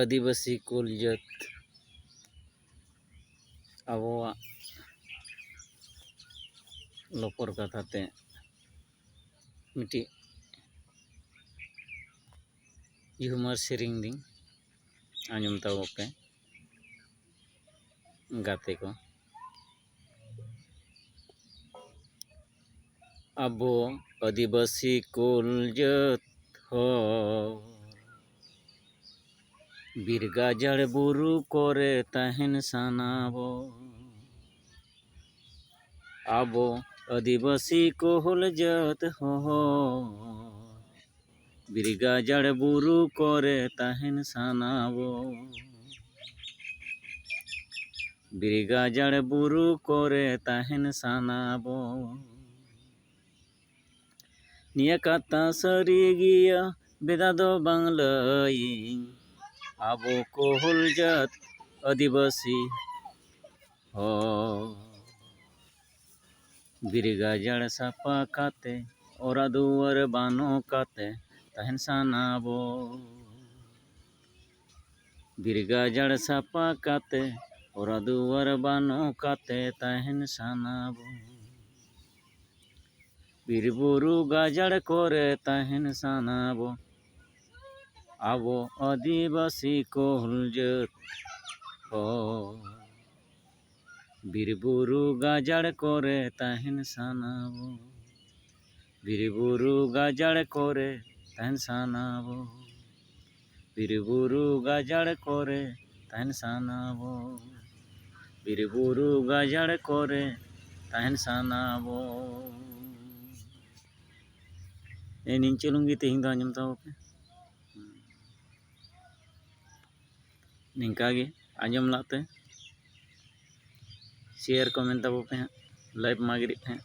আদিবাসী কলজাত আবহাওয়া লপর কথাতে মিটি ঝুমার সেরিং দিন আঁজম তাবপে গাতে কো। আবো আদিবাসী কলজাত হ ᱠᱩᱞ ᱡᱟᱹᱛ ᱦᱚᱲ ᱵᱤᱨ ᱜᱟᱡᱟᱲ ᱵᱩᱨᱩ ᱠᱚᱨᱮ ᱛᱟᱦᱮᱱ ᱥᱟᱱᱟᱵᱚ ᱟᱵᱚ ᱟᱹᱫᱤᱵᱟᱹᱥᱤ ᱠᱩᱞ ᱡᱟᱹᱛ ᱦᱚᱲ ᱵᱤᱨ ᱜᱟᱡᱟᱲ ᱵᱩᱨᱩ ᱠᱚᱨᱮ ᱛᱟᱦᱮᱱ ᱥᱟᱱᱟᱵᱚ ᱵᱤᱨ ᱜᱟᱡᱟᱲ ᱵᱩᱨᱩ ᱠᱚᱨᱮ ᱛᱟᱦᱮᱱ ᱥᱟᱱᱟᱵᱚ ᱱᱤᱭᱟᱹ ᱠᱟᱛᱷᱟ ᱥᱟᱹᱨᱤ ᱜᱮᱭᱟ ᱵᱮᱫᱟ ᱫᱚ ᱵᱟᱝ ᱞᱟᱹᱭᱤᱧ ᱟᱵᱚ ᱠᱩᱞ ᱡᱟᱹᱛ ᱟᱹᱫᱤᱵᱟᱹᱥᱤ ᱦᱚᱲ ᱵᱤᱨ ᱜᱟᱡᱟᱲ ᱥᱟᱯᱷᱟ ᱠᱟᱛᱮ ᱚᱲᱟᱜ ᱫᱩᱣᱟᱹᱨ ᱵᱟᱹᱱᱩᱜ ᱠᱟᱛᱮ ᱛᱟᱦᱮᱱ ᱥᱟᱱᱟᱵᱚ ᱵᱤᱨ ᱜᱟᱡᱟᱲ ᱥᱟᱯᱷᱟ ᱠᱟᱛᱮ ᱚᱲᱟᱜ ᱫᱩᱣᱟᱹᱨ ᱵᱟᱹᱱᱩᱜ ᱠᱟᱛᱮ ᱛᱟᱦᱮᱱ ᱥᱟᱱᱟᱵᱚ ᱵᱤᱨ ᱵᱩᱨᱩ ᱜᱟᱡᱟᱲ ᱠᱚᱨᱮ ᱛᱟᱦᱮᱱ ᱥᱟᱱᱟᱵᱚ ᱟᱵᱚ ᱟᱹᱫᱤᱵᱟᱹᱥᱤ ᱠᱩᱞ ᱡᱟᱹᱛ ᱦᱚᱲ ᱵᱤᱨ ᱵᱩᱨᱩ ᱜᱟᱡᱟᱲ ᱠᱚᱨᱮ ᱛᱟᱦᱮᱱ ᱥᱟᱱᱟᱵᱚ ᱵᱤᱨ ᱵᱩᱨᱩ ᱜᱟᱡᱟᱲ ᱠᱚᱨᱮ ᱛᱟᱦᱮᱱ ᱥᱟᱱᱟᱵᱚ ᱵᱤᱨ ᱵᱩᱨᱩ ᱜᱟᱡᱟᱲ ᱠᱚᱨᱮ ᱛᱟᱦᱮᱱ ᱥᱟᱱᱟᱵᱚ ᱵᱤᱨ ᱵᱩᱨᱩ ᱜᱟᱡᱟᱲ ᱠᱚᱨᱮ ᱛᱟᱦᱮᱱ ᱥᱟᱱᱟᱵᱚ ᱮ ᱱᱤᱧ ᱪᱩᱞᱩᱝ ᱜᱮ ᱛᱮᱦᱮᱧ ᱫᱚ ᱟᱸᱡᱚᱢ ᱛᱟᱵᱚ ᱯᱮ ᱱᱤᱝᱠᱟ ᱜᱮ ᱟᱸᱡᱚᱢ ᱞᱟᱜ ᱛᱮ ᱥᱮᱭᱟᱨ ᱠᱚᱢᱮᱱᱴ ᱛᱟᱵᱚ ᱯᱮ ᱦᱟᱸᱜ ᱞᱟᱭᱤᱵᱷ ᱢᱟᱜᱮᱨᱮᱫ ᱛᱟᱦᱮᱸᱫ